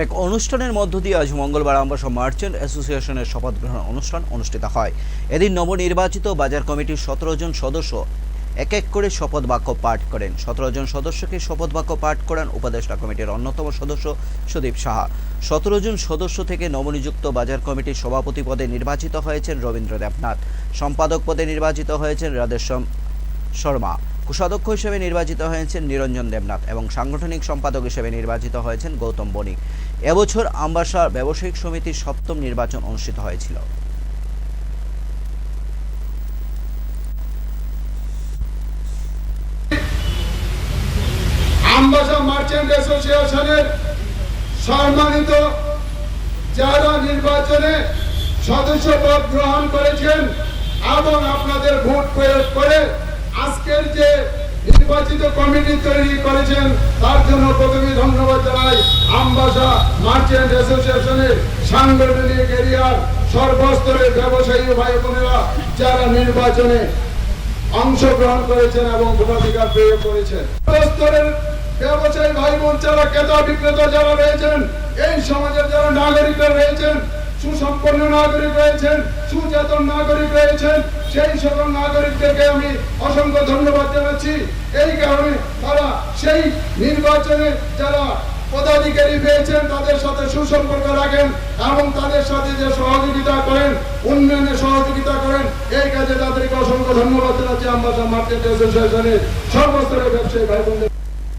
এক অনুষ্ঠানের মধ্য দিয়ে আজ মঙ্গলবার আমবাসা মার্চেন্ট অ্যাসোসিয়েশনের শপথ গ্রহণ অনুষ্ঠান অনুষ্ঠিত হয়। এদিন নবনির্বাচিত বাজার কমিটির সতেরো জন সদস্য এক এক করে শপথ বাক্য পাঠ করেন। সতেরো জন সদস্যকে শপথ বাক্য পাঠ করেন উপদেষ্টা কমিটির অন্যতম সদস্য সুদীপ সাহা। সতেরো জন সদস্য থেকে নবনিযুক্ত বাজার কমিটির সভাপতি পদে নির্বাচিত হয়েছেন রবীন্দ্র দেবনাথ। সম্পাদক পদে নির্বাচিত হয়েছেন রাধেশ্যাম শর্মা। কোষাধ্যক্ষ হিসেবে নির্বাচিত হয়েছেন নিরঞ্জন দেবনাথ এবং সাংগঠনিক সম্পাদক হিসেবে নির্বাচিত হয়েছেন গৌতম বণিক। এবছর আমবাসা ব্যবসায়িক সমিতির সপ্তম নির্বাচন অনুষ্ঠিত হয়েছিল। আমবাসা মার্চেন্ট অ্যাসোসিয়েশনের সম্মানিত যারা নির্বাচনে সদস্যপদ গ্রহণ করেছেন এবং আপনাদের ভোট প্রয়োগ করে আজকের যে নির্বাচিত কমিটি তৈরি করেছেন, তার জন্য প্রথমে ধন্যবাদ জানাই আমবাসা মার্চেন্ট অ্যাসোসিয়েশনের সাংগঠনিক এরিয়ার সর্বস্তরের ব্যবসায়ী ভাই বোনেরা যারা নির্বাচনে অংশগ্রহণ করেছেন এবং ভোটাধিকার প্রয়োগ করেছেন স্তরের ব্যবসায়ী ভাই বোন যারা ক্রেতা বিক্রেতা যারা রয়েছেন, এই সমাজের যারা নাগরিকরা রয়েছেন, সুসম্পন্ন নাগরিক রয়েছেন, সুচেতন নাগরিক রয়েছেন, সেই সকল নাগরিকদেরকে আমি অসংখ্য ধন্যবাদ জানাচ্ছি এই কারণে তারা সেই নির্বাচনে যারা পদাধিকারী পেয়েছেন, তাদের সাথে সুসম্পর্ক রাখেন এবং তাদের সাথে যে সহযোগিতা করেন, উন্নয়নে সহযোগিতা করেন, এই কাজে তাদেরকে অসংখ্য ধন্যবাদ জানাচ্ছি। আমরা মার্কেট অ্যাসোসিয়েশনের সর্বস্তরের ব্যবসায়ী ভাই বোনদের